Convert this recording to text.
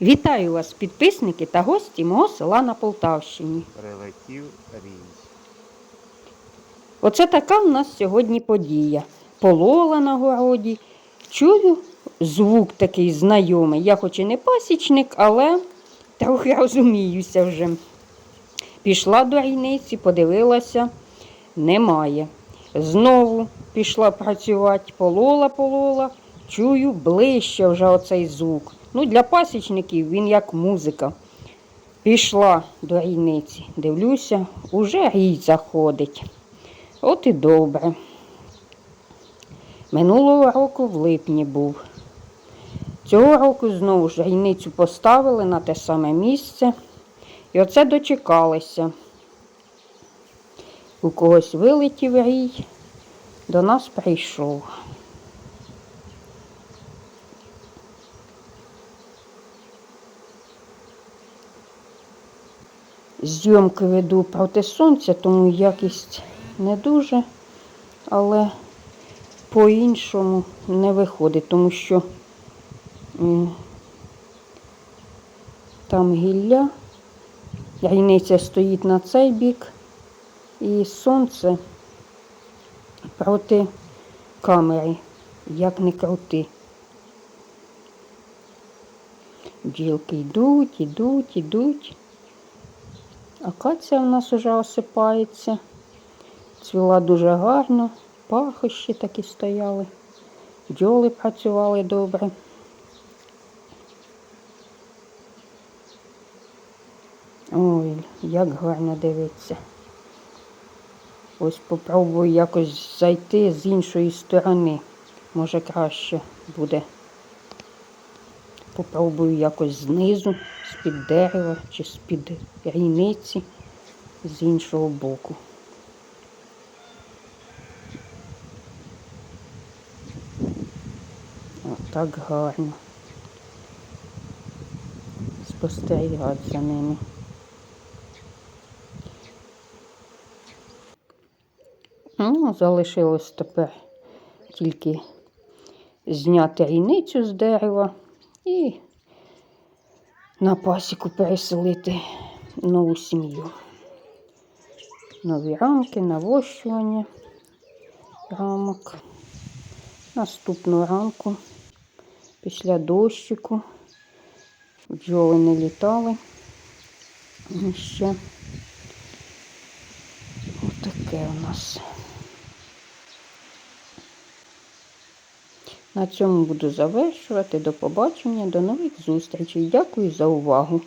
Вітаю вас, підписники та гості мого села на Полтавщині. Прилетів рій. Оце така в нас сьогодні подія. Полола на городі. Чую звук такий знайомий. Я хоч і не пасічник, але трохи розуміюся вже. Пішла до рійниці, подивилася, немає. Знову пішла працювати, полола, полола. Чую ближче вже оцей звук. Ну, для пасічників він як музика. Пішла до рійниці, дивлюся, уже рій заходить. От і добре. Минулого року в липні був. Цього року знову ж рійницю поставили на те саме місце. І оце дочекалися. У когось вилетів рій, до нас прийшов. Зйомки веду проти сонця, тому якість не дуже, але по-іншому не виходить, тому що там гілля, рійниця стоїть на цей бік, і сонце проти камери, як не крути. Бджілки йдуть, йдуть, йдуть. Акація в нас уже осипається. Цвіла дуже гарно, пахощі такі стояли, бджоли працювали добре. Ой, як гарно дивиться. Ось попробую якось зайти з іншої сторони. Може краще буде. Попробую якось знизу, з-під дерева чи з-під рійниці, з іншого боку. Отак гарно. Спостерігати за ними. Ну, залишилось тепер тільки зняти рійницю з дерева і на пасіку переселити нову сім'ю. Нові рамки, навощування рамок. Наступну рамку після дощику. Бджоли не літали. І ще отаке у нас. На цьому буду завершувати. До побачення, до нових зустрічей. Дякую за увагу.